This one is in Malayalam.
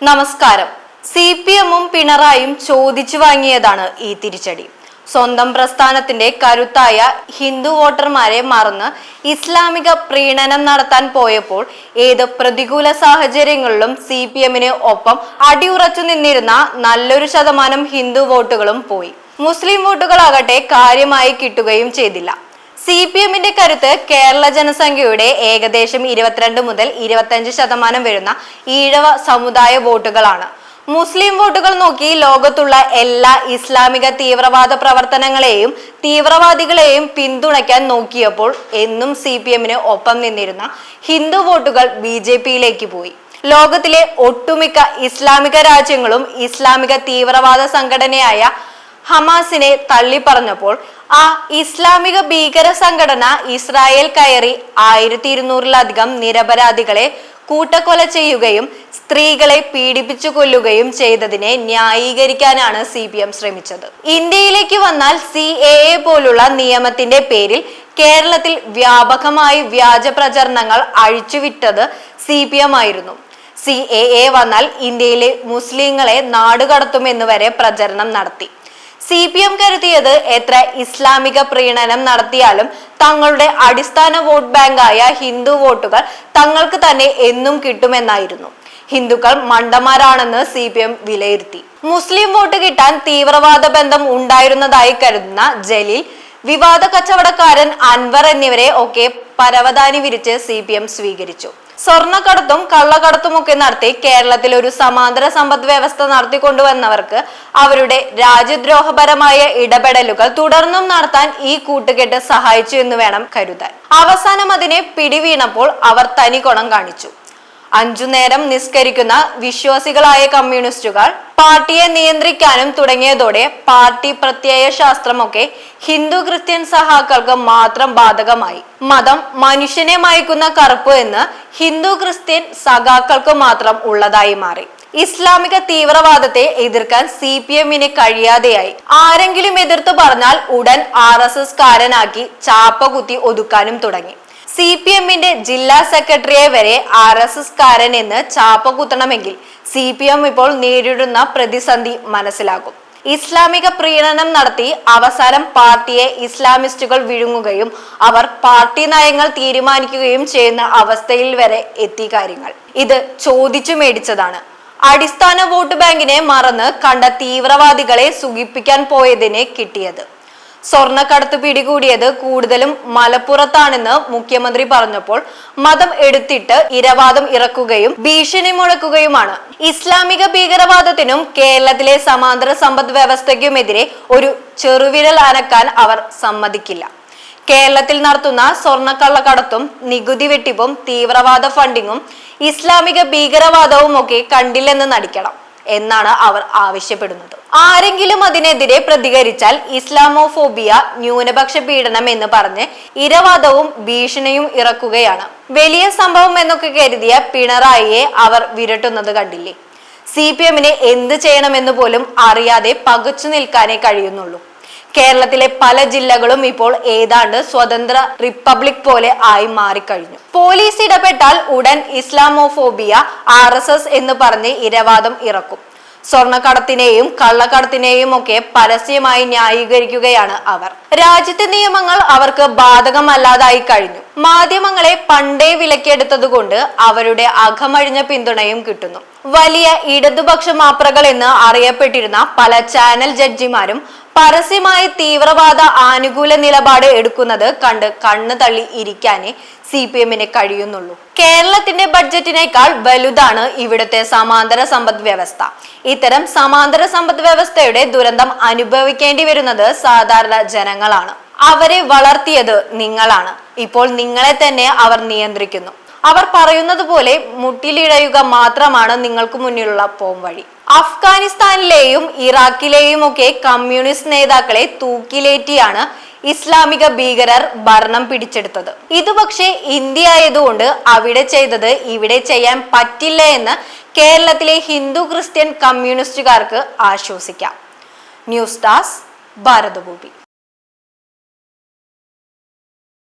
നമസ്കാരം. സി പി എമ്മും പിണറായും ചോദിച്ചു വാങ്ങിയതാണ് ഈ തിരിച്ചടി. സ്വന്തം പ്രസ്ഥാനത്തിന്റെ കരുത്തായ ഹിന്ദു വോട്ടർമാരെ മറന്ന് ഇസ്ലാമിക പ്രീണനം നടത്താൻ പോയപ്പോൾ ഏത് പ്രതികൂല സാഹചര്യങ്ങളിലും സി പി എമ്മിന് ഒപ്പം അടിയുറച്ചു നിന്നിരുന്ന നല്ലൊരു ശതമാനം ഹിന്ദു വോട്ടുകളും പോയി. മുസ്ലിം വോട്ടുകളാകട്ടെ കാര്യമായി കിട്ടുകയും ചെയ്തില്ല. സി പി എമ്മിന്റെ കരുത്ത് കേരള ജനസംഖ്യയുടെ ഏകദേശം ഇരുപത്തിരണ്ട് മുതൽ ഇരുപത്തഞ്ച് ശതമാനം വരുന്ന ഈഴവ സമുദായ വോട്ടുകളാണ്. മുസ്ലിം വോട്ടുകൾ നോക്കി ലോകത്തുള്ള എല്ലാ ഇസ്ലാമിക തീവ്രവാദ പ്രവർത്തനങ്ങളെയും തീവ്രവാദികളെയും പിന്തുണയ്ക്കാൻ നോക്കിയപ്പോൾ എന്നും സി പി എമ്മിന് ഒപ്പം നിന്നിരുന്ന ഹിന്ദു വോട്ടുകൾ ബി ജെ പിയിലേക്ക് പോയി. ലോകത്തിലെ ഒട്ടുമിക്ക ഇസ്ലാമിക രാജ്യങ്ങളും ഇസ്ലാമിക തീവ്രവാദ സംഘടനയായ ഹമാസിനെ തള്ളിപ്പറഞ്ഞപ്പോൾ ആ ഇസ്ലാമിക ഭീകര സംഘടന ഇസ്രായേൽ കയറി ആയിരത്തി ഇരുന്നൂറിലധികം നിരപരാധികളെ കൂട്ടക്കൊല ചെയ്യുകയും സ്ത്രീകളെ പീഡിപ്പിച്ചു കൊല്ലുകയും ചെയ്തതിനെ ന്യായീകരിക്കാനാണ് സി പി എം ശ്രമിച്ചത്. ഇന്ത്യയിലേക്ക് വന്നാൽ സി എ എ പോലുള്ള നിയമത്തിന്റെ പേരിൽ കേരളത്തിൽ വ്യാപകമായി വ്യാജ പ്രചരണങ്ങൾ അഴിച്ചുവിട്ടത് സി പി എം ആയിരുന്നു. സി എ എ വന്നാൽ ഇന്ത്യയിലെ മുസ്ലിങ്ങളെ നാടുകടത്തുമെന്ന് വരെ പ്രചരണം നടത്തി. സി പി എം കരുതിയത് എത്ര ഇസ്ലാമിക പ്രീണനം നടത്തിയാലും തങ്ങളുടെ അടിസ്ഥാന വോട്ട് ബാങ്കായ ഹിന്ദു വോട്ടുകൾ തങ്ങൾക്ക് തന്നെ എന്നും കിട്ടുമെന്നായിരുന്നു. ഹിന്ദുക്കൾ മണ്ടന്മാരാണെന്ന് സി പി എം വിലയിരുത്തി. മുസ്ലിം വോട്ട് കിട്ടാൻ തീവ്രവാദ ബന്ധം ഉണ്ടായിരുന്നതായി കരുതുന്ന ജലീൽ വിവാദ കച്ചവടക്കാരൻ അൻവർ എന്നിവരെ ഒക്കെ പരവതാനി വിരിച്ച് സി സ്വീകരിച്ചു. സ്വർണക്കടത്തും കള്ളക്കടത്തുമൊക്കെ നടത്തി കേരളത്തിൽ ഒരു സമാന്തര സമ്പദ് വ്യവസ്ഥ നടത്തിക്കൊണ്ടുവന്നവർക്ക് അവരുടെ രാജ്യദ്രോഹപരമായ ഇടപെടലുകൾ തുടർന്നും നടത്താൻ ഈ കൂട്ടുകെട്ട് സഹായിച്ചു എന്ന് വേണം കരുതാൻ. അവസാനം അതിനെ പിടിവീണപ്പോൾ അവർ തനിക്കൊണം കാണിച്ചു. അഞ്ചു നേരം നിസ്കരിക്കുന്ന വിശ്വാസികളായ കമ്മ്യൂണിസ്റ്റുകൾ പാർട്ടിയെ നിയന്ത്രിക്കാനും തുടങ്ങിയതോടെ പാർട്ടി പ്രത്യയ ശാസ്ത്രമൊക്കെ ഹിന്ദു ക്രിസ്ത്യൻ സഹാക്കൾക്ക് മാത്രം ബാധകമായി. മതം മനുഷ്യനെ മയക്കുന്ന കറുപ്പ് എന്ന് ഹിന്ദു ക്രിസ്ത്യൻ സഖാക്കൾക്ക് മാത്രം ഉള്ളതായി മാറി. ഇസ്ലാമിക തീവ്രവാദത്തെ എതിർക്കാൻ സി പി എമ്മിന് കഴിയാതെയായി. ആരെങ്കിലും എതിർത്തു പറഞ്ഞാൽ ഉടൻ ആർ എസ് എസ് കാരനാക്കി ചാപ്പകുത്തി ഒതുക്കാനും തുടങ്ങി. സി പി എമ്മിന്റെ ജില്ലാ സെക്രട്ടറിയെ വരെ ആർ എസ് എസ് കാരൻ എന്ന് ചാപ്പ കുത്തണമെങ്കിൽ സി പി എം ഇപ്പോൾ നേരിടുന്ന പ്രതിസന്ധി മനസ്സിലാക്കും ഇസ്ലാമിക പ്രീണനം നടത്തി അവസാനം പാർട്ടിയെ ഇസ്ലാമിസ്റ്റുകൾ വിഴുങ്ങുകയും അവർ പാർട്ടി നയങ്ങൾ തീരുമാനിക്കുകയും ചെയ്യുന്ന അവസ്ഥയിൽ വരെ എത്തി കാര്യങ്ങൾ. ഇത് ചോദിച്ചു മേടിച്ചതാണ്. അടിസ്ഥാന വോട്ട് ബാങ്കിനെ മറന്ന് കണ്ട തീവ്രവാദികളെ സുഖിപ്പിക്കാൻ പോയതിനെ കിട്ടിയത്. സ്വർണക്കടത്ത് പിടികൂടിയത് കൂടുതലും മലപ്പുറത്താണെന്ന് മുഖ്യമന്ത്രി പറഞ്ഞപ്പോൾ മതം എടുത്തിട്ട് ഇരവാദം ഇറക്കുകയും ഭീഷണി മുഴക്കുകയുമാണ്. ഇസ്ലാമിക ഭീകരവാദത്തിനും കേരളത്തിലെ സമാന്തര സമ്പദ് വ്യവസ്ഥയ്ക്കുമെതിരെ ഒരു ചെറുവിരൽ അനക്കാൻ അവർ സമ്മതിക്കില്ല. കേരളത്തിൽ നടത്തുന്ന സ്വർണക്കള്ളക്കടത്തും നികുതി വെട്ടിപ്പും തീവ്രവാദ ഫണ്ടിങ്ങും ഇസ്ലാമിക ഭീകരവാദവും ഒക്കെ കണ്ടില്ലെന്ന് നടിക്കണം എന്നാണ് അവർ ആവശ്യപ്പെടുന്നത്. ആരെങ്കിലും അതിനെതിരെ പ്രതികരിച്ചാൽ ഇസ്ലാമോഫോബിയ ന്യൂനപക്ഷ പീഡനം എന്ന് പറഞ്ഞ് ഇരവാദവും ഭീഷണിയും ഇറക്കുകയാണ്. വലിയ സംഭവം എന്നൊക്കെ കരുതിയ പിണറായിയെ അവർ വിരട്ടുന്നത് കണ്ടില്ലേ? സി പി എമ്മിനെ എന്ത് ചെയ്യണമെന്ന് പോലും അറിയാതെ പകച്ചു നിൽക്കാനേ കഴിയുന്നുള്ളൂ. കേരളത്തിലെ പല ജില്ലകളും ഇപ്പോൾ ഏതാണ്ട് സ്വതന്ത്ര റിപ്പബ്ലിക് പോലെ ആയി മാറിക്കഴിഞ്ഞു. പോലീസ് ഇടപെട്ടാൽ ഉടൻ ഇസ്ലാമോഫോബിയ ആർ എന്ന് പറഞ്ഞ് ഇരവാദം ഇറക്കും. സ്വർണക്കടത്തിനെയും കള്ളക്കടത്തിനെയും ഒക്കെ പരസ്യമായി ന്യായീകരിക്കുകയാണ് അവർ. രാജ്യത്തെ നിയമങ്ങൾ അവർക്ക് ബാധകമല്ലാതായി കഴിഞ്ഞു. മാധ്യമങ്ങളെ പണ്ടേ വിലക്കെടുത്തതുകൊണ്ട് അവരുടെ അകമഴിഞ്ഞ പിന്തുണയും കിട്ടുന്നു. വലിയ ഇടതുപക്ഷ മാപ്രകൾ എന്ന് അറിയപ്പെട്ടിരുന്ന പല ചാനൽ ജഡ്ജിമാരും പരസ്യമായി തീവ്രവാദ ആനുകൂല നിലപാട് എടുക്കുന്നത് കണ്ട് കണ്ണു തള്ളി ഇരിക്കാനേ സി പി എമ്മിന് കഴിയുന്നുള്ളൂ. കേരളത്തിന്റെ ബഡ്ജറ്റിനേക്കാൾ വലുതാണ് ഇവിടുത്തെ സമാന്തര സമ്പദ് വ്യവസ്ഥ. ഇത്തരം സമാന്തര സമ്പദ് വ്യവസ്ഥയുടെ ദുരന്തം അനുഭവിക്കേണ്ടി വരുന്നത് സാധാരണ ജനങ്ങളാണ്. അവരെ വളർത്തിയത് നിങ്ങളാണ്. ഇപ്പോൾ നിങ്ങളെ തന്നെ അവർ നിയന്ത്രിക്കുന്നു. അവർ പറയുന്നത് പോലെ മുട്ടിലിഴയുക മാത്രമാണ് നിങ്ങൾക്ക് മുന്നിലുള്ള പോംവഴി. അഫ്ഗാനിസ്ഥാനിലെയും ഇറാഖിലെയും ഒക്കെ കമ്മ്യൂണിസ്റ്റ് നേതാക്കളെ തൂക്കിലേറ്റിയാണ് ഇസ്ലാമിക ഭീകരർ ഭരണം പിടിച്ചെടുത്തത്. ഇത് പക്ഷേ ഇന്ത്യ ആയതുകൊണ്ട് അവിടെ ചെയ്തത് ഇവിടെ ചെയ്യാൻ പറ്റില്ല എന്ന് കേരളത്തിലെ ഹിന്ദു ക്രിസ്ത്യൻ കമ്മ്യൂണിസ്റ്റുകാർക്ക് ആശ്വസിക്കാം. ന്യൂസ് ഡാസ് ഭാരതഭൂമി.